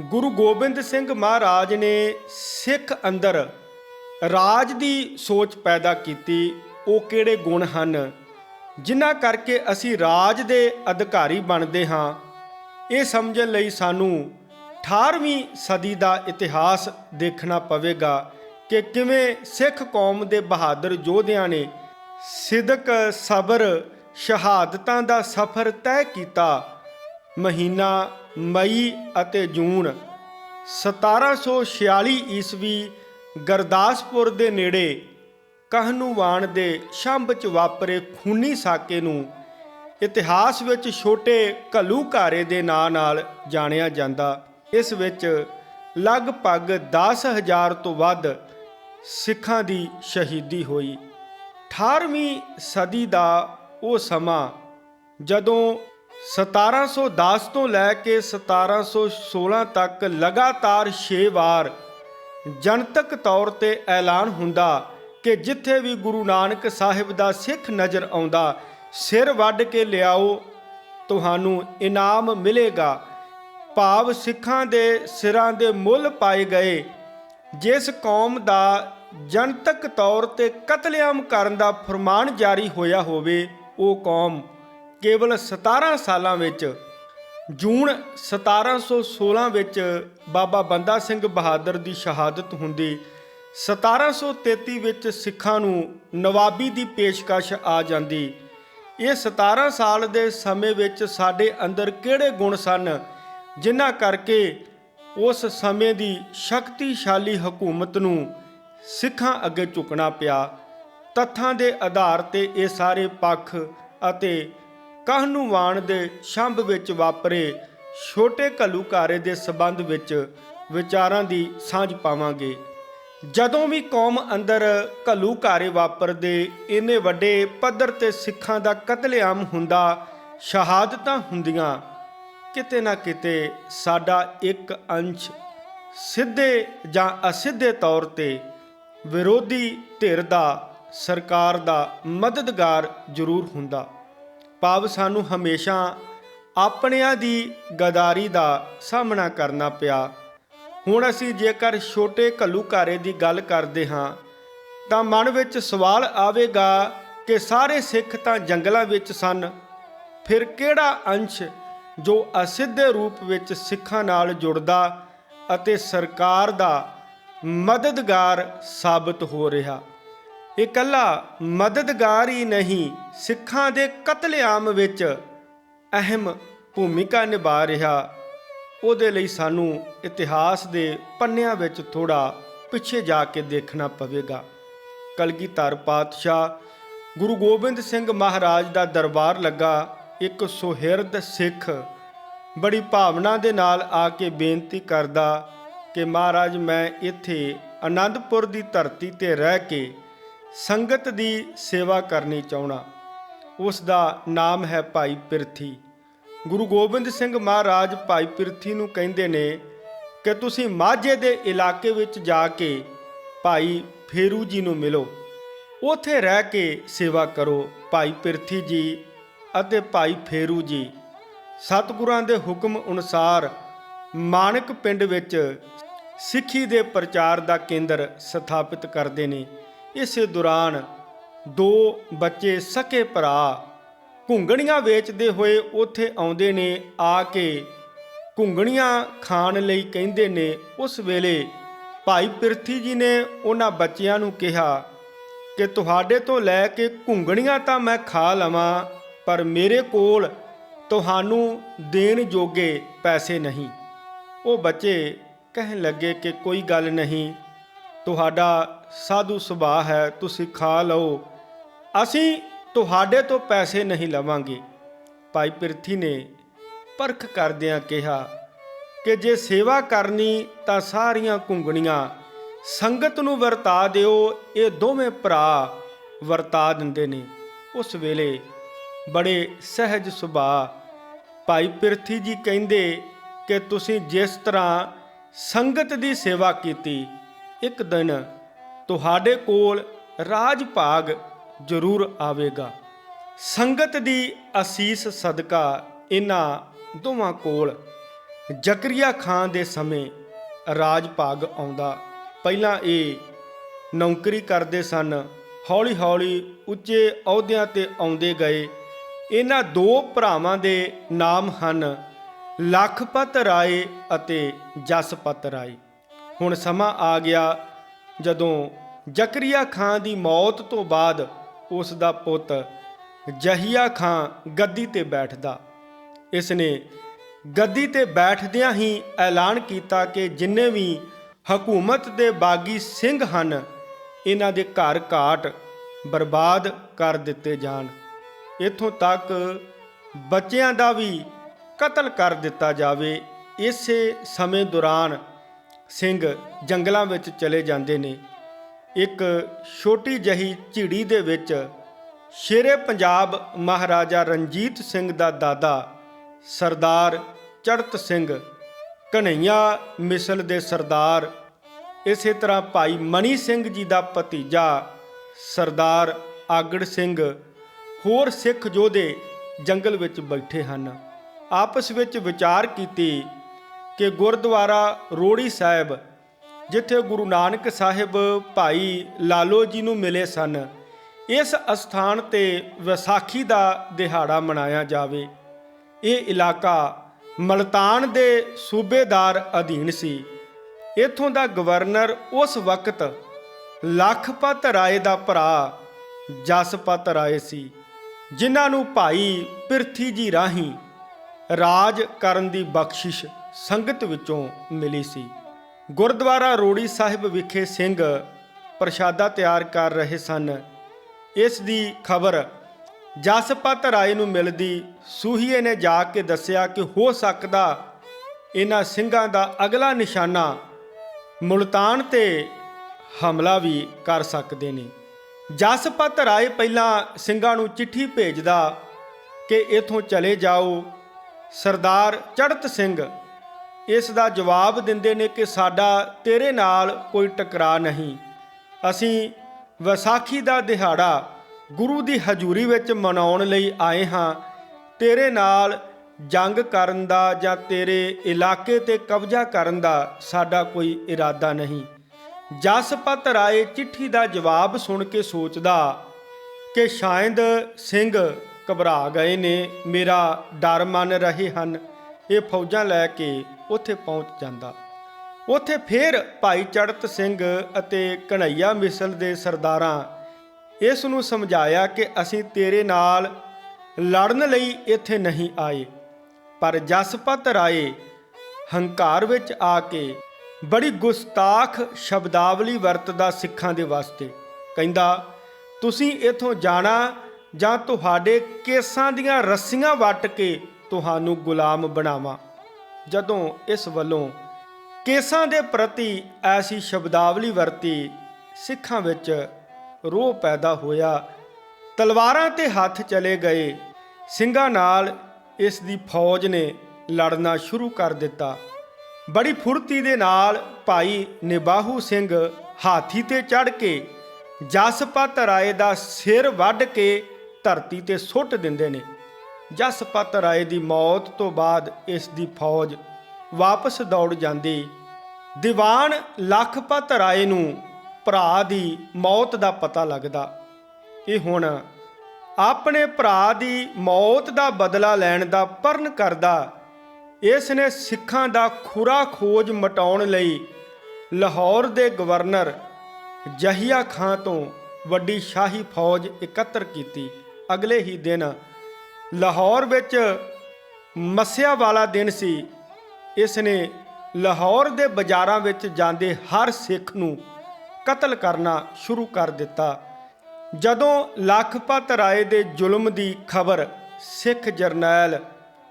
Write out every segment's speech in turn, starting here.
ਗੁਰੂ ਗੋਬਿੰਦ ਸਿੰਘ ਮਹਾਰਾਜ ਨੇ ਸਿੱਖ ਅੰਦਰ ਰਾਜ ਦੀ ਸੋਚ ਪੈਦਾ ਕੀਤੀ। ਉਹ ਕਿਹੜੇ ਗੁਣ ਹਨ? ਜਿਨ੍ਹਾਂ ਕਰਕੇ ਅਸੀਂ ਰਾਜ ਦੇ ਅਧਿਕਾਰੀ ਬਣਦੇ ਹਾਂ। ਇਹ ਸਮਝਣ ਲਈ ਸਾਨੂੰ 18ਵੀਂ ਸਦੀ ਦਾ ਇਤਿਹਾਸ ਦੇਖਣਾ ਪਵੇਗਾ ਕਿ ਕਿਵੇਂ ਸਿੱਖ ਕੌਮ ਦੇ ਬਹਾਦਰ ਯੋਧਿਆਂ ਨੇ ਸਿਦਕ ਸਬਰ ਸ਼ਹਾਦਤਾਂ ਦਾ ਸਫ਼ਰ ਤੈਅ ਕੀਤਾ। ਮਹੀਨਾ ਮਈ ਅਤੇ ਜੂਨ। 1746 ਈਸਵੀ ਗਰਦਾਸਪੁਰ ਦੇ ਨੇੜੇ ਕਹਨੂਵਾਨ ਦੇ ਸ਼ੰਭ ਚ ਵਾਪਰੇ ਖੂਨੀ ਸਾਕੇ ਨੂੰ ਇਤਿਹਾਸ ਵਿੱਚ ਛੋਟੇ ਘੱਲੂਘਾਰੇ ਦੇ ਨਾਂ ਨਾਲ ਜਾਣਿਆ ਜਾਂਦਾ। ਇਸ ਵਿੱਚ ਲਗਭਗ 10000 ਤੋਂ ਵੱਧ ਸਿੱਖਾਂ ਦੀ ਸ਼ਹੀਦੀ ਹੋਈ। 18ਵੀਂ ਸਦੀ ਦਾ ਉਹ ਸਮਾਂ ਜਦੋਂ 1710 ਤੋਂ ਲੈ ਕੇ 1716 ਤੱਕ ਲਗਾਤਾਰ 6 ਵਾਰ ਜਨਤਕ ਤੌਰ ਤੇ ਐਲਾਨ ਹੁੰਦਾ ਕਿ ਜਿੱਥੇ ਵੀ ਗੁਰੂ ਨਾਨਕ ਸਾਹਿਬ ਦਾ ਸਿੱਖ ਨਜ਼ਰ ਆਉਂਦਾ, ਸਿਰ ਵੱਢ ਕੇ ਲਿਆਓ, ਤੁਹਾਨੂੰ ਇਨਾਮ ਮਿਲੇਗਾ। ਭਾਵ ਸਿੱਖਾਂ ਦੇ ਸਿਰਾਂ ਦੇ ਮੁੱਲ ਪਾਏ ਗਏ। ਜਿਸ ਕੌਮ ਦਾ ਜਨਤਕ ਤੌਰ ਤੇ ਕਤਲੇਆਮ ਕਰਨ ਦਾ ਫਰਮਾਨ ਜਾਰੀ ਹੋਇਆ ਹੋਵੇ, ਉਹ ਕੌਮ ਕੇਵਲ 17 ਸਾਲਾਂ ਵਿੱਚ, ਜੂਨ 1716 ਵਿੱਚ ਬਾਬਾ ਬੰਦਾ ਸਿੰਘ ਬਹਾਦਰ ਦੀ ਸ਼ਹਾਦਤ ਹੁੰਦੀ 1733 ਵਿੱਚ ਸਿੱਖਾਂ ਨੂੰ ਨਵਾਬੀ ਦੀ ਪੇਸ਼ਕਸ਼ ਆ ਜਾਂਦੀ। ਇਹ 17 ਸਾਲ ਦੇ ਸਮੇਂ ਵਿੱਚ ਸਾਡੇ ਅੰਦਰ ਕਿਹੜੇ ਗੁਣ ਸਨ, ਜਿਨ੍ਹਾਂ ਕਰਕੇ ਉਸ ਸਮੇਂ ਦੀ ਸ਼ਕਤੀਸ਼ਾਲੀ ਹਕੂਮਤ ਨੂੰ ਸਿੱਖਾਂ ਅੱਗੇ ਝੁਕਣਾ ਪਿਆ। ਤੱਥਾਂ ਦੇ ਆਧਾਰ ਤੇ ਇਹ ਸਾਰੇ ਪੱਖ ਅਤੇ ਕਹਨੂਵਾਨ ਦੇ ਛੰਭ ਵਿੱਚ ਵਾਪਰੇ, ਛੋਟੇ ਘੱਲੂਘਾਰੇ ਦੇ ਸਬੰਧ ਵਿੱਚ ਵਿਚਾਰਾਂ ਦੀ ਸਾਂਝ ਪਾਵਾਂਗੇ। ਜਦੋਂ ਵੀ ਕੌਮ ਅੰਦਰ ਘੱਲੂਘਾਰੇ ਵਾਪਰਦੇ, ਇੰਨੇ ਵੱਡੇ ਪੱਧਰ ਤੇ ਸਿੱਖਾਂ ਦਾ ਕਤਲੇਆਮ ਹੁੰਦਾ, ਸ਼ਹਾਦਤਾਂ ਹੁੰਦੀਆਂ। ਕਿਤੇ ਨਾ ਕਿਤੇ ਸਾਡਾ ਇੱਕ ਅੰਸ਼ ਸਿੱਧੇ ਜਾਂ ਅਸਿੱਧੇ ਤੌਰ ਤੇ ਵਿਰੋਧੀ ਧਿਰ ਦਾ, ਸਰਕਾਰ ਦਾ ਮਦਦਗਾਰ ਜ਼ਰੂਰ ਹੁੰਦਾ। ਭਾਵ ਸਾਨੂੰ ਹਮੇਸ਼ਾ ਆਪਣਿਆਂ ਦੀ ਗਦਾਰੀ ਦਾ ਸਾਹਮਣਾ ਕਰਨਾ ਪਿਆ। ਹੁਣ ਅਸੀਂ ਜੇਕਰ ਛੋਟੇ ਘੱਲੂਘਾਰੇ ਦੀ ਗੱਲ ਕਰਦੇ ਹਾਂ, ਤਾਂ ਮਨ ਵਿੱਚ ਸਵਾਲ ਆਵੇਗਾ ਕਿ ਸਾਰੇ ਸਿੱਖ ਤਾਂ ਜੰਗਲਾਂ ਵਿੱਚ ਸਨ। ਫਿਰ ਕਿਹੜਾ ਅੰਸ਼ ਜੋ ਅਸਿੱਧੇ ਰੂਪ ਵਿੱਚ ਸਿੱਖਾਂ ਨਾਲ ਜੁੜਦਾ ਅਤੇ ਸਰਕਾਰ ਦਾ ਮਦਦਗਾਰ ਸਾਬਤ ਹੋ ਰਿਹਾ? ਇਕੱਲਾ ਮਦਦਗਾਰ ਹੀ ਨਹੀਂ, ਸਿੱਖਾਂ ਦੇ ਕਤਲੇਆਮ ਵਿੱਚ ਅਹਿਮ ਭੂਮਿਕਾ ਨਿਭਾ ਰਿਹਾ। ਉਹਦੇ ਲਈ ਸਾਨੂੰ ਇਤਿਹਾਸ ਦੇ ਪੰਨਿਆਂ ਵਿੱਚ ਥੋੜਾ ਪਿੱਛੇ ਜਾ ਕੇ ਦੇਖਣਾ ਪਵੇਗਾ। ਕਲਗੀਧਰ ਪਾਤਸ਼ਾਹ ਗੁਰੂ ਗੋਬਿੰਦ ਸਿੰਘ ਮਹਾਰਾਜ ਦਾ ਦਰਬਾਰ ਲੱਗਾ ਇੱਕ ਸੁਹਿਰਦ ਸਿੱਖ। ਬੜੀ ਭਾਵਨਾ ਦੇ ਨਾਲ ਆ ਕੇ ਬੇਨਤੀ ਕਰਦਾ ਕਿ ਮਹਾਰਾਜ ਮੈਂ ਇੱਥੇ ਆਨੰਦਪੁਰ ਦੀ ਧਰਤੀ ਤੇ ਰਹਿ ਕੇ ਸੰਗਤ ਦੀ ਸੇਵਾ ਕਰਨੀ ਚਾਹਣਾ। ਉਸ ਦਾ ਨਾਮ ਹੈ ਭਾਈ ਪਿਰਥੀ। ਗੁਰੂ ਗੋਬਿੰਦ ਸਿੰਘ ਮਹਾਰਾਜ ਭਾਈ ਪਿਰਥੀ ਨੂੰ ਕਹਿੰਦੇ ਨੇ ਕਿ ਤੁਸੀਂ ਮਾਝੇ ਦੇ ਇਲਾਕੇ ਵਿੱਚ ਜਾ ਕੇ ਭਾਈ ਫੇਰੂ ਜੀ ਨੂੰ ਮਿਲੋ। ਉਥੇ ਰਹਿ ਕੇ ਸੇਵਾ ਕਰੋ ਭਾਈ ਪਿਰਥੀ ਜੀ ਅਤੇ ਭਾਈ ਫੇਰੂ ਜੀ। ਸਤਿਗੁਰਾਂ ਦੇ ਹੁਕਮ ਅਨੁਸਾਰ ਮਾਨਕ ਪਿੰਡ ਵਿੱਚ ਸਿੱਖੀ ਦੇ ਪ੍ਰਚਾਰ ਦਾ ਕੇਂਦਰ ਸਥਾਪਿਤ ਕਰਦੇ ਨੇ। ਇਸੇ ਦੌਰਾਨ ਦੋ ਬੱਚੇ ਸਕੇ ਭਰਾ ਘੁੰਗਣੀਆਂ ਵੇਚਦੇ ਹੋਏ ਉੱਥੇ ਆਉਂਦੇ ਨੇ, ਆ ਕੇ ਘੁੰਗਣੀਆਂ ਖਾਣ ਲਈ ਕਹਿੰਦੇ ਨੇ। ਉਸ ਵੇਲੇ ਭਾਈ ਪਿਰਥੀ ਜੀ ਨੇ ਉਹਨਾਂ ਬੱਚਿਆਂ ਨੂੰ ਕਿਹਾ ਕਿ ਤੁਹਾਡੇ ਤੋਂ ਲੈ ਕੇ ਘੁੰਗਣੀਆਂ ਤਾਂ ਮੈਂ ਖਾ ਲਵਾਂ, ਪਰ ਮੇਰੇ ਕੋਲ ਤੁਹਾਨੂੰ ਦੇਣ ਜੋਗੇ ਪੈਸੇ ਨਹੀਂ। ਉਹ ਬੱਚੇ ਕਹਿਣ ਲੱਗੇ ਕਿ ਕੋਈ ਗੱਲ ਨਹੀਂ ਤੁਹਾਡਾ ਸਾਧੂ ਸੁਭਾਅ ਹੈ, ਤੁਸੀਂ ਖਾ ਲਓ। ਅਸੀਂ ਤੁਹਾਡੇ ਤੋਂ ਪੈਸੇ ਨਹੀਂ ਲਵਾਂਗੇ। ਭਾਈ ਪਿਰਥੀ ਨੇ ਪਰਖ ਕਰਦਿਆਂ ਕਿਹਾ ਕਿ ਜੇ ਸੇਵਾ ਕਰਨੀ ਤਾਂ ਸਾਰੀਆਂ ਕੁੰਗਣੀਆਂ ਸੰਗਤ ਨੂੰ ਵਰਤਾ ਦਿਓ, ਇਹ ਦੋਵੇਂ ਭਰਾ ਵਰਤਾ ਦਿੰਦੇ ਨੇ। ਉਸ ਵੇਲੇ ਬੜੇ ਸਹਿਜ ਸੁਭਾਅ ਭਾਈ ਪਿਰਥੀ ਜੀ ਕਹਿੰਦੇ ਕਿ ਤੁਸੀਂ ਜਿਸ ਤਰ੍ਹਾਂ ਸੰਗਤ ਦੀ ਸੇਵਾ ਕੀਤੀ ਇੱਕ ਦਿਨ ਤੁਹਾਡੇ ਕੋਲ ਰਾਜ ਭਾਗ ਜ਼ਰੂਰ ਆਵੇਗਾ। ਸੰਗਤ ਦੀ ਅਸੀਸ ਸਦਕਾ ਇਹਨਾਂ ਦੋਵਾਂ ਕੋਲ ਜ਼ਕਰੀਆ ਖਾਨ ਦੇ ਸਮੇਂ ਰਾਜ ਭਾਗ ਆਉਂਦਾ। ਪਹਿਲਾਂ ਇਹ ਨੌਕਰੀ ਕਰਦੇ ਸਨ, ਹੌਲੀ-ਹੌਲੀ ਉੱਚੇ ਅਹੁਦਿਆਂ ਤੇ ਆਉਂਦੇ ਗਏ। ਇਹਨਾਂ ਦੋ ਭਰਾਵਾਂ ਦੇ ਨਾਮ ਹਨ, ਲਖਪਤ ਰਾਏ ਅਤੇ ਜਸਪਤ ਰਾਏ। ਹੁਣ ਸਮਾਂ ਆ ਗਿਆ ਜਦੋਂ ਜ਼ਕਰੀਆ ਖਾਨ ਦੀ ਮੌਤ ਤੋਂ ਬਾਅਦ ਉਸ ਦਾ ਪੁੱਤ ਜਹੀਆ ਖਾਨ ਗੱਦੀ ਤੇ ਬੈਠਦਾ। ਇਸ ਨੇ ਗੱਦੀ ਤੇ ਬੈਠਦਿਆਂ ਹੀ ਐਲਾਨ ਕੀਤਾ ਕਿ ਜਿੰਨੇ ਵੀ ਹਕੂਮਤ ਦੇ ਬਾਗੀ ਸਿੰਘ ਹਨ, ਇਹਨਾਂ ਦੇ ਘਰ ਘਾਟ ਬਰਬਾਦ ਕਰ ਦਿੱਤੇ ਜਾਣ। ਇਥੋਂ ਤੱਕ ਬੱਚਿਆਂ ਦਾ ਵੀ ਕਤਲ ਕਰ ਦਿੱਤਾ ਜਾਵੇ, ਇਸੇ ਸਮੇਂ ਦੌਰਾਨ ਸਿੰਘ ਜੰਗਲਾਂ ਵਿੱਚ ਚਲੇ ਜਾਂਦੇ ਨੇ। ਇੱਕ ਛੋਟੀ ਜਹੀ ਝਿੜੀ ਦੇ ਵਿੱਚ ਸ਼ੇਰੇ ਪੰਜਾਬ ਮਹਾਰਾਜਾ ਰਣਜੀਤ ਸਿੰਘ ਦਾ ਦਾਦਾ ਸਰਦਾਰ ਚੜਤ ਸਿੰਘ ਕਨਈਆ ਮਿਸਲ ਦੇ ਸਰਦਾਰ, ਇਸੇ ਤਰ੍ਹਾਂ ਭਾਈ ਮਨੀ ਸਿੰਘ ਜੀ ਦਾ ਭਤੀਜਾ ਸਰਦਾਰ ਆਗੜ ਸਿੰਘ, ਹੋਰ ਸਿੱਖ ਯੋਧੇ ਜੰਗਲ ਵਿੱਚ ਬੈਠੇ ਹਨ। ਆਪਸ ਵਿੱਚ ਵਿਚਾਰ ਕੀਤੀ ਕਿ ਗੁਰਦੁਆਰਾ ਰੋੜੀ ਸਾਹਿਬ, ਜਿੱਥੇ ਗੁਰੂ ਨਾਨਕ ਸਾਹਿਬ ਭਾਈ ਲਾਲੋ ਜੀ ਨੂੰ ਮਿਲੇ ਸਨ, ਇਸ ਅਸਥਾਨ ਤੇ ਵਿਸਾਖੀ ਦਾ ਦਿਹਾੜਾ ਮਨਾਇਆ ਜਾਵੇ। ਇਹ ਇਲਾਕਾ ਮਲਤਾਨ ਦੇ ਸੂਬੇਦਾਰ ਅਧੀਨ ਸੀ। ਇਥੋਂ ਦਾ ਗਵਰਨਰ ਉਸ ਵਕਤ ਲਖਪਤ ਰਾਏ ਦਾ ਭਰਾ ਜਸਪਤ ਰਾਏ ਸੀ, ਜਿਨ੍ਹਾਂ ਨੂੰ ਭਾਈ ਪਿਰਥੀ ਜੀ ਰਾਹੀਂ ਰਾਜ ਕਰਨ ਦੀ ਬਖਸ਼ਿਸ਼ ਸੰਗਤ ਵਿੱਚੋਂ ਮਿਲੀ ਸੀ। ਗੁਰਦੁਆਰਾ ਰੋੜੀ ਸਾਹਿਬ ਵਿਖੇ ਸਿੰਘ ਪ੍ਰਸ਼ਾਦਾ ਤਿਆਰ ਕਰ ਰਹੇ ਸਨ। ਇਸ ਦੀ ਖਬਰ ਜਸਪਤ ਰਾਏ ਨੂੰ ਮਿਲਦੀ ਸੂਹੀਏ ਨੇ ਜਾ ਕੇ ਦੱਸਿਆ ਕਿ ਹੋ ਸਕਦਾ ਇਹਨਾਂ ਸਿੰਘਾਂ ਦਾ ਅਗਲਾ ਨਿਸ਼ਾਨਾ ਮੁਲਤਾਨ ਤੇ ਹਮਲਾ ਵੀ ਕਰ ਸਕਦੇ ਨੇ। ਜਸਪਤ ਰਾਏ ਪਹਿਲਾਂ ਸਿੰਘਾਂ ਨੂੰ ਚਿੱਠੀ ਭੇਜਦਾ ਕਿ ਇਥੋਂ ਚਲੇ ਜਾਓ। ਸਰਦਾਰ ਚੜਤ ਸਿੰਘ ਇਸ ਦਾ ਜਵਾਬ ਦਿੰਦੇ ਨੇ ਕਿ ਸਾਡਾ ਤੇਰੇ ਨਾਲ ਕੋਈ ਟਕਰਾਅ ਨਹੀਂ। ਅਸੀਂ ਵਿਸਾਖੀ ਦਾ ਦਿਹਾੜਾ ਗੁਰੂ ਦੀ ਹਜ਼ੂਰੀ ਵਿੱਚ ਮਨਾਉਣ ਲਈ ਆਏ ਹਾਂ। ਤੇਰੇ ਨਾਲ ਜੰਗ ਕਰਨ ਦਾ ਜਾਂ ਤੇਰੇ ਇਲਾਕੇ ਤੇ ਕਬਜ਼ਾ ਕਰਨ ਦਾ ਸਾਡਾ ਕੋਈ ਇਰਾਦਾ ਨਹੀਂ। ਜਸਪਤ ਰਾਏ ਚਿੱਠੀ ਦਾ ਜਵਾਬ ਸੁਣ ਕੇ ਸੋਚਦਾ ਕਿ ਸ਼ਾਇਦ ਸਿੰਘ ਘਬਰਾ ਗਏ ਨੇ, ਮੇਰਾ ਡਰ ਮੰਨ ਰਹੇ ਹਨ। ਇਹ ਫੌਜਾਂ ਲੈ ਕੇ ਉੱਥੇ ਪਹੁੰਚ ਜਾਂਦਾ। ਉੱਥੇ ਫਿਰ ਭਾਈ ਚੜਤ ਸਿੰਘ ਅਤੇ ਕਨਈਆ ਮਿਸਲ ਦੇ ਸਰਦਾਰਾਂ ਇਸ ਨੂੰ ਸਮਝਾਇਆ ਕਿ ਅਸੀਂ ਤੇਰੇ ਨਾਲ ਲੜਨ ਲਈ ਇੱਥੇ ਨਹੀਂ ਆਏ, ਪਰ ਜਸਪਤ ਰਾਏ ਹੰਕਾਰ ਵਿੱਚ ਆ ਕੇ ਬੜੀ ਗੁਸਤਾਖ ਸ਼ਬਦਾਵਲੀ ਵਰਤਦਾ ਸਿੱਖਾਂ ਦੇ ਵਾਸਤੇ। ਕਹਿੰਦਾ, ਤੁਸੀਂ ਇਥੋਂ ਜਾਣਾ ਜਾਂ ਤੁਹਾਡੇ ਕੇਸਾਂ ਦੀਆਂ ਰੱਸੀਆਂ ਵੱਟ ਕੇ ਤੁਹਾਨੂੰ ਗੁਲਾਮ ਬਣਾਵਾਂ। ਜਦੋਂ ਇਸ ਵੱਲੋਂ ਕੇਸਾਂ ਦੇ ਪ੍ਰਤੀ ਐਸੀ ਸ਼ਬਦਾਵਲੀ ਵਰਤੀ, ਸਿੱਖਾਂ ਵਿੱਚ ਰੋਹ ਪੈਦਾ ਹੋਇਆ। ਤਲਵਾਰਾਂ ਤੇ ਹੱਥ ਚਲੇ ਗਏ। ਸਿੰਘਾਂ ਨਾਲ ਇਸ ਦੀ ਫੌਜ ਨੇ ਲੜਨਾ ਸ਼ੁਰੂ ਕਰ ਦਿੱਤਾ। ਬੜੀ ਫੁਰਤੀ ਦੇ ਨਾਲ ਭਾਈ ਨਿਬਾਹੂ ਸਿੰਘ ਹਾਥੀ ਤੇ ਚੜ ਕੇ ਜਸਪਤ ਰਾਏ ਦਾ ਸਿਰ ਵੱਢ ਕੇ ਧਰਤੀ ਤੇ ਸੁੱਟ ਦਿੰਦੇ ਨੇ। ਜਸਪਤ ਰਾਏ ਦੀ ਮੌਤ ਤੋਂ ਬਾਅਦ ਇਸ ਦੀ ਫੌਜ ਵਾਪਸ ਦੌੜ ਜਾਂਦੀ। ਦੀਵਾਨ ਲਖਪਤ ਰਾਏ ਨੂੰ ਭਰਾ ਦੀ ਮੌਤ ਦਾ ਪਤਾ ਲੱਗਦਾ। ਇਹ ਹੁਣ ਆਪਣੇ ਭਰਾ ਦੀ ਮੌਤ ਦਾ ਬਦਲਾ ਲੈਣ ਦਾ ਪਰਨ ਕਰਦਾ। ਇਸ ਨੇ ਸਿੱਖਾਂ ਦਾ ਖੁਰਾ ਖੋਜ ਮਟਾਉਣ ਲਈ ਲਾਹੌਰ ਦੇ ਗਵਰਨਰ ਜਹੀਆ ਖਾਂ ਤੋਂ ਵੱਡੀ ਸ਼ਾਹੀ ਫੌਜ ਇਕੱਤਰ ਕੀਤੀ। ਅਗਲੇ ਹੀ ਦਿਨ ਲਾਹੌਰ ਵਿੱਚ ਮੱਸਿਆ ਵਾਲਾ ਦਿਨ ਸੀ। ਇਸ ਨੇ ਲਾਹੌਰ ਦੇ ਬਾਜ਼ਾਰਾਂ ਵਿੱਚ ਜਾਂਦੇ ਹਰ ਸਿੱਖ ਨੂੰ ਕਤਲ ਕਰਨਾ ਸ਼ੁਰੂ ਕਰ ਦਿੱਤਾ। ਜਦੋਂ ਲਖਪਤ ਰਾਏ ਦੇ ਜ਼ੁਲਮ ਦੀ ਖਬਰ ਸਿੱਖ ਜਰਨੈਲ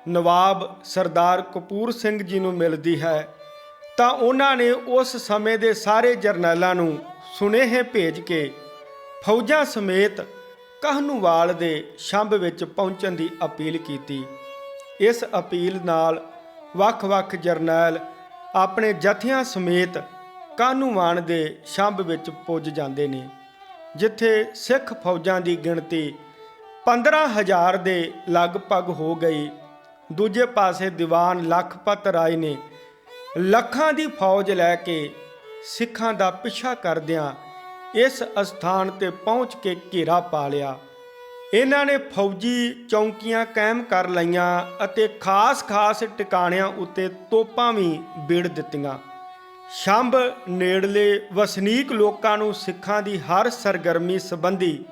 ਨਵਾਬ ਸਰਦਾਰ ਕਪੂਰ ਸਿੰਘ ਜੀ ਨੂੰ ਮਿਲਦੀ ਹੈ, ਤਾਂ ਉਹਨਾਂ ਨੇ ਉਸ ਸਮੇਂ ਦੇ ਸਾਰੇ ਜਰਨੈਲਾਂ ਨੂੰ ਸੁਨੇਹੇ ਭੇਜ ਕੇ ਫੌਜਾਂ ਸਮੇਤ ਕਾਹਨੂਵਾਲ ਦੇ ਸ਼ੰਭ ਵਿੱਚ ਪਹੁੰਚਣ ਦੀ ਅਪੀਲ ਕੀਤੀ। ਇਸ ਅਪੀਲ ਨਾਲ ਵੱਖ-ਵੱਖ ਜਰਨੈਲ ਆਪਣੇ ਜਥਿਆਂ ਸਮੇਤ ਕਾਹਨੂਵਾਨ ਦੇ ਸ਼ੰਭ ਵਿੱਚ ਪੁੱਜ ਜਾਂਦੇ ਨੇ, ਜਿੱਥੇ ਸਿੱਖ ਫੌਜਾਂ ਦੀ ਗਿਣਤੀ 15000 ਦੇ ਲਗਭਗ ਹੋ ਗਈ। ਦੂਜੇ ਪਾਸੇ ਦੀਵਾਨ ਲਖਪਤ ਰਾਏ ਨੇ ਲੱਖਾਂ ਦੀ ਫੌਜ ਲੈ ਕੇ ਸਿੱਖਾਂ ਦਾ ਪਿੱਛਾ ਕਰਦਿਆਂ ਇਸ ਅਸਥਾਨ ਤੇ ਪਹੁੰਚ ਕੇ ਘੇਰਾ ਪਾ ਲਿਆ। ਇਹਨਾਂ ਨੇ ਫੌਜੀ ਚੌਂਕੀਆਂ ਕਾਇਮ ਕਰ ਲਈਆਂ ਅਤੇ ਖਾਸ-ਖਾਸ ਟਿਕਾਣਿਆਂ ਉੱਤੇ ਤੋਪਾਂ ਵੀ ਬੀੜ ਦਿੱਤੀਆਂ। ਸ਼ੰਭ, ਨੇੜਲੇ ਵਸਨੀਕ ਲੋਕਾਂ ਨੂੰ ਸਿੱਖਾਂ ਦੀ ਹਰ ਸਰਗਰਮੀ ਸੰਬੰਧੀ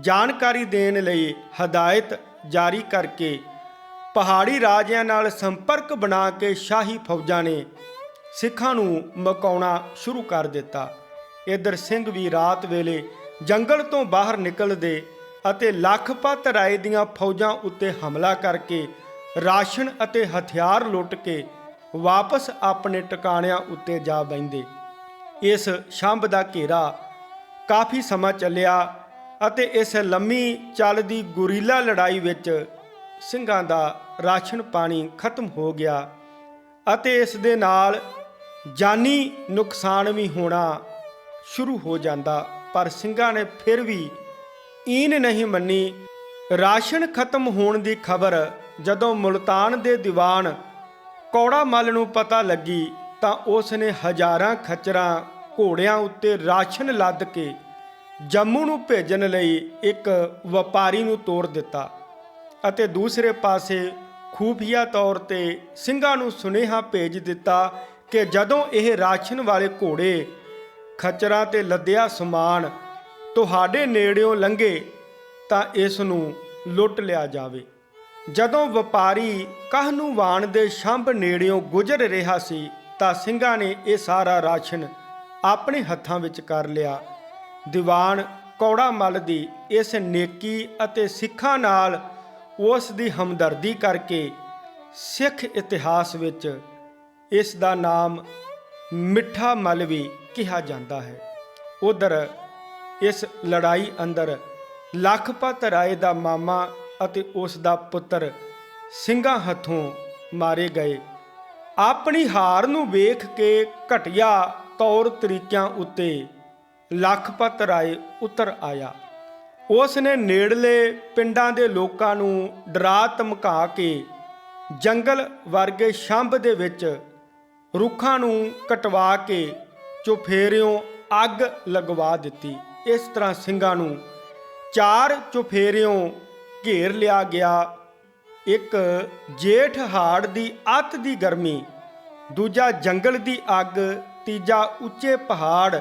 ਜਾਣਕਾਰੀ ਦੇਣ ਲਈ ਹਦਾਇਤ ਜਾਰੀ ਕਰਕੇ ਪਹਾੜੀ ਰਾਜਿਆਂ ਨਾਲ ਸੰਪਰਕ ਬਣਾ ਕੇ ਸ਼ਾਹੀ ਫੌਜਾਂ ਨੇ ਸਿੱਖਾਂ ਨੂੰ ਮਕਾਉਣਾ ਸ਼ੁਰੂ ਕਰ ਦਿੱਤਾ। ਇਧਰ ਸਿੰਘ ਵੀ ਰਾਤ ਵੇਲੇ ਜੰਗਲ ਤੋਂ ਬਾਹਰ ਨਿਕਲਦੇ ਅਤੇ ਲੱਖਪਤ ਰਾਏ ਦੀਆਂ ਫੌਜਾਂ ਉੱਤੇ ਹਮਲਾ ਕਰਕੇ ਰਾਸ਼ਨ ਅਤੇ ਹਥਿਆਰ ਲੁੱਟ ਕੇ ਵਾਪਸ ਆਪਣੇ ਟਿਕਾਣਿਆਂ ਉੱਤੇ ਜਾ ਬੈੰਦੇ ਇਸ ਸ਼ੰਭ ਦਾ ਘੇਰਾ ਕਾਫੀ ਸਮਾਂ ਚੱਲਿਆ ਅਤੇ ਇਸ ਲੰਮੀ ਚੱਲਦੀ ਗੁਰੀਲਾ ਲੜਾਈ ਵਿੱਚ ਸਿੰਘਾਂ ਦਾ ਰਾਸ਼ਨ ਪਾਣੀ ਖਤਮ ਹੋ ਗਿਆ ਅਤੇ ਇਸ ਦੇ ਨਾਲ ਜਾਨੀ ਨੁਕਸਾਨ ਵੀ ਹੋਣਾ ਸ਼ੁਰੂ ਹੋ ਜਾਂਦਾ, ਪਰ ਸਿੰਘਾਂ ਨੇ ਫਿਰ ਵੀ ਈਨ ਨਹੀਂ ਮੰਨੀ। ਰਾਸ਼ਨ ਖਤਮ ਹੋਣ ਦੀ ਖਬਰ ਜਦੋਂ ਮੁਲਤਾਨ ਦੇ ਦੀਵਾਨ ਕੌੜਾ ਮੱਲ ਨੂੰ ਪਤਾ ਲੱਗੀ, ਤਾਂ ਉਸ ਨੇ ਹਜ਼ਾਰਾਂ ਖੱਚਰਾਂ ਘੋੜਿਆਂ ਉੱਤੇ ਰਾਸ਼ਨ ਲੱਦ ਕੇ ਜੰਮੂ ਨੂੰ ਭੇਜਣ ਲਈ ਇੱਕ ਵਪਾਰੀ ਨੂੰ ਤੋਰ ਦਿੱਤਾ ਅਤੇ ਦੂਸਰੇ ਪਾਸੇ ਖੂਫੀਆ ਤੌਰ ਤੇ ਸਿੰਘਾਂ ਨੂੰ ਸੁਨੇਹਾ ਭੇਜ ਦਿੱਤਾ ਕਿ ਜਦੋਂ ਇਹ ਰਾਸ਼ਨ ਵਾਲੇ ਘੋੜੇ ਖੱਚਰਾਂ ਤੇ ਲੱਦਿਆ ਸਮਾਨ ਤੁਹਾਡੇ ਨੇੜਿਓਂ ਲੰਘੇ ਤਾਂ ਇਸ ਨੂੰ ਲੁੱਟ ਲਿਆ ਜਾਵੇ। ਜਦੋਂ ਵਪਾਰੀ ਕਾਹਨੂੰਵਾਨ ਦੇ ਛੰਭ ਨੇੜਿਓਂ ਗੁਜ਼ਰ ਰਿਹਾ ਸੀ ਤਾਂ ਸਿੰਘਾਂ ਨੇ ਇਹ ਸਾਰਾ ਰਾਸ਼ਨ ਆਪਣੇ ਹੱਥਾਂ ਵਿੱਚ ਕਰ ਲਿਆ। ਦੀਵਾਨ ਕੌੜਾ ਮੱਲ ਦੀ ਇਸ ਨੇਕੀ ਅਤੇ ਸਿੱਖਾਂ ਨਾਲ ਉਸ ਦੀ ਹਮਦਰਦੀ ਕਰਕੇ ਸਿੱਖ ਇਤਿਹਾਸ ਵਿੱਚ ਇਸ ਦਾ ਨਾਮ ਮਿੱਠਾ ਮੱਲ ਵੀ ਕਿਹਾ ਜਾਂਦਾ ਹੈ। ਉਧਰ ਇਸ ਲੜਾਈ ਅੰਦਰ ਲਖਪਤ ਰਾਏ ਦਾ ਮਾਮਾ ਅਤੇ ਉਸ ਦਾ ਪੁੱਤਰ ਸਿੰਘਾਂ ਹੱਥੋਂ ਮਾਰੇ ਗਏ। ਆਪਣੀ ਹਾਰ ਨੂੰ ਵੇਖ ਕੇ ਘਟਿਆ ਤੌਰ ਤਰੀਕਿਆਂ ਉੱਤੇ ਲਖਪਤ ਰਾਏ ਉਤਰ ਆਇਆ। ਉਸ ਨੇ ਨੇੜਲੇ ਪਿੰਡਾਂ ਦੇ ਲੋਕਾਂ ਨੂੰ ਡਰਾ ਧਮਕਾ ਕੇ ਜੰਗਲ ਵਰਗੇ ਛੰਭ ਦੇ ਵਿੱਚ ਰੁੱਖਾਂ ਨੂੰ ਕਟਵਾ ਕੇ ਚੁਫੇਰਿਓਂ ਅੱਗ ਲਗਵਾ ਦਿੱਤੀ। ਇਸ ਤਰ੍ਹਾਂ ਸਿੰਘਾਂ ਨੂੰ ਚਾਰ ਚੁਫੇਰਿਓਂ ਘੇਰ ਲਿਆ ਗਿਆ। ਇੱਕ ਜੇਠ ਹਾੜ ਦੀ ਅੱਤ ਦੀ ਗਰਮੀ, ਦੂਜਾ ਜੰਗਲ ਦੀ ਅੱਗ, ਤੀਜਾ ਉੱਚੇ ਪਹਾੜ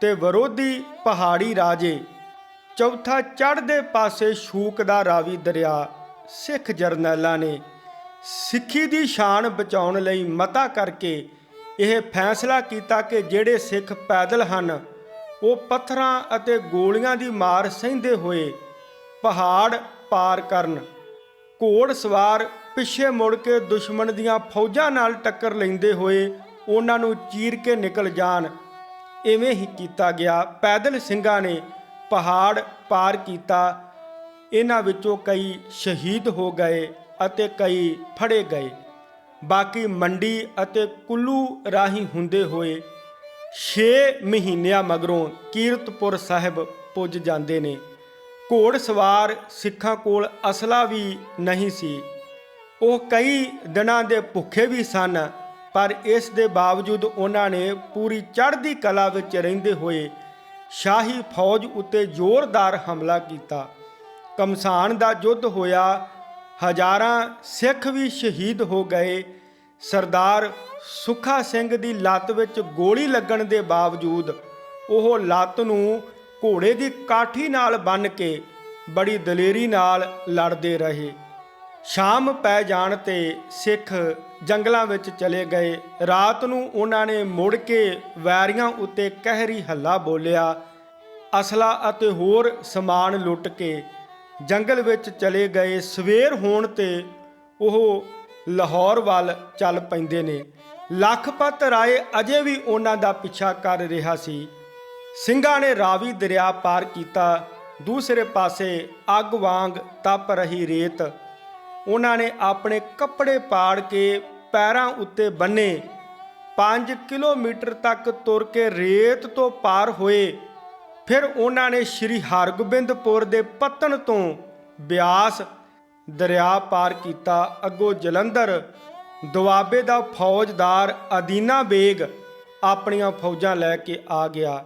ਤੇ ਵਿਰੋਧੀ ਪਹਾੜੀ ਰਾਜੇ, ਚੌਥਾ ਚੜ੍ਹਦੇ ਪਾਸੇ ਸ਼ੂਕ ਦਾ ਰਾਵੀ ਦਰਿਆ, ਸਿੱਖ ਜਰਨੈਲਾਂ ਨੇ ਸਿੱਖੀ ਦੀ ਸ਼ਾਨ ਬਚਾਉਣ ਲਈ ਮਤਾ ਕਰਕੇ ਇਹ ਫੈਸਲਾ ਕੀਤਾ ਕਿ ਜਿਹੜੇ ਸਿੱਖ ਪੈਦਲ ਹਨ, ਉਹ ਪੱਥਰਾਂ ਅਤੇ ਗੋਲੀਆਂ ਦੀ ਮਾਰ ਸਹਿੰਦੇ ਹੋਏ ਪਹਾੜ ਪਾਰ ਕਰਨ। ਘੋੜ ਸਵਾਰ ਪਿੱਛੇ ਮੁੜ ਕੇ ਦੁਸ਼ਮਣ ਦੀਆਂ ਫੌਜਾਂ ਨਾਲ ਟੱਕਰ ਲੈਂਦੇ ਹੋਏ ਉਹਨਾਂ ਨੂੰ ਚੀਰ ਕੇ ਨਿਕਲ ਜਾਣ। ਇਵੇਂ ਹੀ ਕੀਤਾ ਗਿਆ। ਪੈਦਲ ਸਿੰਘਾਂ ਨੇ ਪਹਾੜ ਪਾਰ ਕੀਤਾ। ਇਹਨਾਂ ਵਿੱਚੋਂ ਕਈ ਸ਼ਹੀਦ ਹੋ ਗਏ ਅਤੇ ਕਈ ਫੜੇ ਗਏ। ਬਾਕੀ ਮੰਡੀ ਅਤੇ ਕੁੱਲੂ ਰਾਹੀਂ ਹੁੰਦੇ ਹੋਏ 6 ਮਹੀਨਿਆਂ ਮਗਰੋਂ ਕੀਰਤਪੁਰ ਸਾਹਿਬ ਪੁੱਜ ਜਾਂਦੇ ਨੇ। ਘੋੜ ਸਵਾਰ ਸਿੱਖਾਂ ਕੋਲ ਅਸਲਾ ਵੀ ਨਹੀਂ ਸੀ। ਉਹ ਕਈ ਦਿਨਾਂ ਦੇ ਭੁੱਖੇ ਵੀ ਸਨ, ਪਰ ਇਸ ਦੇ ਬਾਵਜੂਦ ਉਹਨਾਂ ਨੇ ਪੂਰੀ ਚੜ੍ਹਦੀ ਕਲਾ ਵਿੱਚ ਰਹਿੰਦੇ ਹੋਏ ਸ਼ਾਹੀ ਫੌਜ ਉੱਤੇ ਜ਼ੋਰਦਾਰ ਹਮਲਾ ਕੀਤਾ। ਕਮਸਾਨ ਦਾ ਯੁੱਧ ਹੋਇਆ ਹਜ਼ਾਰਾਂ ਸਿੱਖ ਵੀ ਸ਼ਹੀਦ ਹੋ ਗਏ। ਸਰਦਾਰ ਸੁਖਾ ਸਿੰਘ ਦੀ ਲੱਤ ਵਿੱਚ ਗੋਲੀ ਲੱਗਣ ਦੇ ਬਾਵਜੂਦ ਉਹ ਲੱਤ ਨੂੰ ਘੋੜੇ ਦੀ ਕਾਠੀ ਨਾਲ ਬੰਨ ਕੇ ਬੜੀ ਦਲੇਰੀ ਨਾਲ ਲੜਦੇ ਰਹੇ। ਸ਼ਾਮ ਪੈ ਜਾਣ ਤੇ ਸਿੱਖ ਜੰਗਲਾਂ ਵਿੱਚ ਚਲੇ ਗਏ। ਰਾਤ ਨੂੰ ਉਹਨਾਂ ਨੇ ਮੁੜ ਕੇ ਵੈਰੀਆਂ ਉੱਤੇ ਕਹਿਰੀ ਹੱਲਾ ਬੋਲਿਆ। ਅਸਲਾ ਅਤੇ ਹੋਰ ਸਮਾਨ ਲੁੱਟ ਕੇ ਜੰਗਲ ਵਿੱਚ ਚਲੇ ਗਏ ਸਵੇਰ ਹੋਣ ਤੇ ਉਹ ਲਾਹੌਰ ਵੱਲ ਚੱਲ ਪੈਂਦੇ ਨੇ। ਲੱਖਪਤ ਰਾਏ ਅਜੇ ਵੀ ਉਹਨਾਂ ਦਾ ਪਿੱਛਾ ਕਰ ਰਿਹਾ ਸੀ। ਸਿੰਘਾਂ ਨੇ ਰਾਵੀ ਦਰਿਆ ਪਾਰ ਕੀਤਾ। ਦੂਸਰੇ ਪਾਸੇ ਅੱਗ ਵਾਂਗ ਤਪ ਰਹੀ ਰੇਤ। ਉਹਨਾਂ ਨੇ ਆਪਣੇ ਕੱਪੜੇ ਪਾੜ ਕੇ ਪੈਰਾਂ ਉੱਤੇ ਬੰਨੇ। 5 ਕਿਲੋਮੀਟਰ ਤੱਕ ਤੁਰ ਕੇ ਰੇਤ ਤੋਂ ਪਾਰ ਹੋਏ। ਫਿਰ ਉਹਨਾਂ ਨੇ ਸ਼੍ਰੀ ਹਰਗੋਬਿੰਦਪੁਰ ਦੇ ਪਤਨ ਤੋਂ ਬਿਆਸ ਦਰਿਆ ਪਾਰ ਕੀਤਾ। ਅੱਗੋਂ ਜਲੰਧਰ, ਦੁਆਬੇ ਦਾ ਫੌਜਦਾਰ ਅਦੀਨਾ ਬੇਗ ਆਪਣੀਆਂ ਫੌਜਾਂ ਲੈ ਕੇ ਆ ਗਿਆ।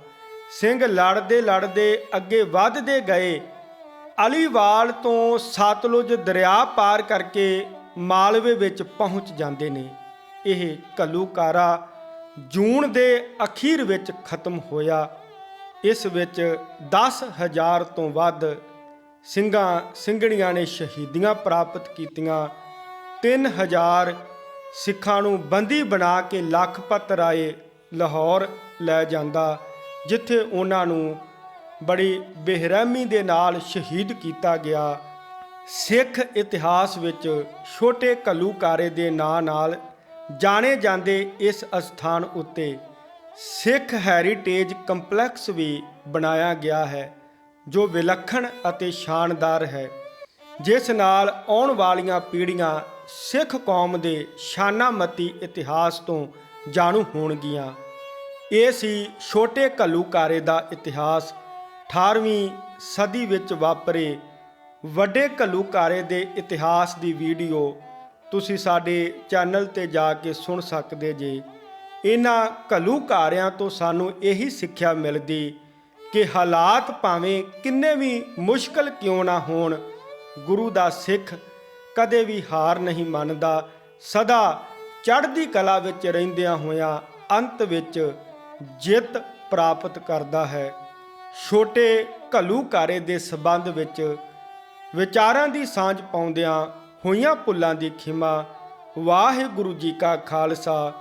ਸਿੰਘ ਲੜਦੇ ਲੜਦੇ ਅੱਗੇ ਵੱਧਦੇ ਗਏ। ਅਲੀਵਾਲ ਤੋਂ ਸਤਲੁਜ ਦਰਿਆ ਪਾਰ ਕਰਕੇ ਮਾਲਵੇ ਵਿੱਚ ਪਹੁੰਚ ਜਾਂਦੇ ਨੇ। ਇਹ ਘੱਲੂਕਾਰਾ ਜੂਨ ਦੇ ਅਖੀਰ ਵਿੱਚ ਖਤਮ ਹੋਇਆ। ਇਸ ਵਿੱਚ 10000 ਤੋਂ ਵੱਧ ਸਿੰਘਾਂ, ਸਿੰਘਣੀਆਂ ਨੇ ਸ਼ਹੀਦੀਆਂ ਪ੍ਰਾਪਤ ਕੀਤੀਆਂ। 3000 ਸਿੱਖਾਂ ਨੂੰ ਬੰਦੀ ਬਣਾ ਕੇ ਲਖਪਤ ਰਾਏ ਲਾਹੌਰ ਲੈ ਜਾਂਦਾ, ਜਿੱਥੇ ਉਹਨਾਂ ਨੂੰ ਬੜੀ ਬੇਰਹਿਮੀ ਦੇ ਨਾਲ ਸ਼ਹੀਦ ਕੀਤਾ ਗਿਆ। ਸਿੱਖ ਇਤਿਹਾਸ ਵਿੱਚ ਛੋਟੇ ਘੱਲੂਕਾਰੇ ਦੇ ਨਾਂ ਨਾਲ ਜਾਣੇ ਜਾਂਦੇ ਇਸ ਅਸਥਾਨ ਉੱਤੇ ਸਿੱਖ ਹੈਰੀਟੇਜ ਕੰਪਲੈਕਸ ਵੀ ਬਣਾਇਆ ਗਿਆ ਹੈ, ਜੋ ਵਿਲੱਖਣ ਅਤੇ ਸ਼ਾਨਦਾਰ ਹੈ। ਜਿਸ ਨਾਲ ਆਉਣ ਵਾਲੀਆਂ ਪੀੜ੍ਹੀਆਂ ਸਿੱਖ ਕੌਮ ਦੇ ਸ਼ਾਨਾਮਤੀ ਇਤਿਹਾਸ ਤੋਂ ਜਾਣੂ ਹੋਣਗੀਆਂ। ਇਹ ਸੀ ਛੋਟੇ ਘੱਲੂਕਾਰੇ ਦਾ ਇਤਿਹਾਸ। 18ਵੀਂ ਸਦੀ ਵਿੱਚ ਵਾਪਰੇ ਵੱਡੇ ਘੱਲੂਕਾਰੇ ਦੇ ਇਤਿਹਾਸ ਦੀ ਵੀਡੀਓ ਤੁਸੀਂ ਸਾਡੇ ਚੈਨਲ ਤੇ ਜਾ ਕੇ ਸੁਣ ਸਕਦੇ ਜੇ। ਇਹਨਾਂ ਘੱਲੂਕਾਰਿਆਂ ਤੋਂ ਸਾਨੂੰ ਇਹੀ ਸਿੱਖਿਆ ਮਿਲਦੀ ਕਿ ਹਾਲਾਤ ਭਾਵੇਂ ਕਿੰਨੇ ਵੀ ਮੁਸ਼ਕਲ ਕਿਉਂ ਨਾ ਹੋਣ, ਗੁਰੂ ਦਾ ਸਿੱਖ ਕਦੇ ਵੀ ਹਾਰ ਨਹੀਂ ਮੰਨਦਾ। ਸਦਾ ਚੜ੍ਹਦੀ ਕਲਾ ਵਿੱਚ ਰਹਿੰਦਿਆਂ ਹੋਇਆਂ ਅੰਤ ਵਿੱਚ ਜਿੱਤ ਪ੍ਰਾਪਤ ਕਰਦਾ ਹੈ। ਛੋਟੇ ਘੱਲੂਕਾਰੇ ਦੇ ਸਬੰਧ ਵਿੱਚ ਵਿਚਾਰਾਂ ਦੀ ਸਾਂਝ ਪਾਉਂਦਿਆਂ ਹੋਈਆਂ ਭੁੱਲਾਂ ਦੀ ਖਿਮਾ ਵਾਹਿਗੁਰੂ ਜੀ ਕਾ ਖਾਲਸਾ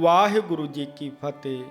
ਵਾਹਿਗੁਰੂ ਜੀ ਕੀ ਫਤਿਹ।